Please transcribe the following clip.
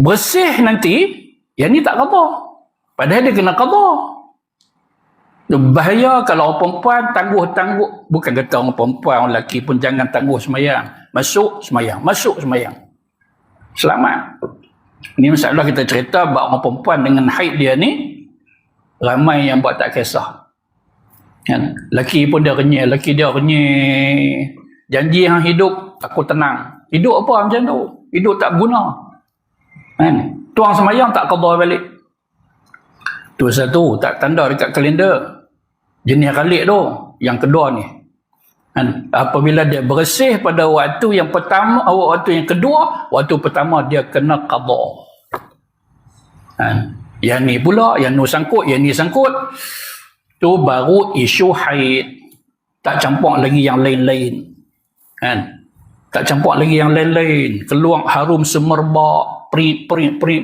bersih nanti yang ni tak qada padahal dia kena qada bahaya kalau orang perempuan tangguh-tangguh bukan kata orang perempuan orang lelaki pun jangan tangguh semayang. Masuk semayang. Masuk semayang. Selamat. Ni masalah kita cerita bahawa orang perempuan dengan haid dia ni ramai yang buat tak kisah. Kan? Lelaki pun dia renyih lelaki dia renyih janji yang hidup aku tenang. Hidup apa macam tu? Hidup tak guna kan tuang semayang tak qada balik. Tu satu tak tanda dekat kalender. Jenis kalik tu yang kedua ni. Kan? Apabila dia bersih pada waktu yang pertama waktu yang kedua waktu pertama dia kena qada kan? Yang ni pula yang nu sangkut yang ni sangkut. Tu baru isu haid. Tak campur lagi yang lain-lain. Kan? Tak campur lagi yang lain-lain. Keluar harum semerbak pri pri pri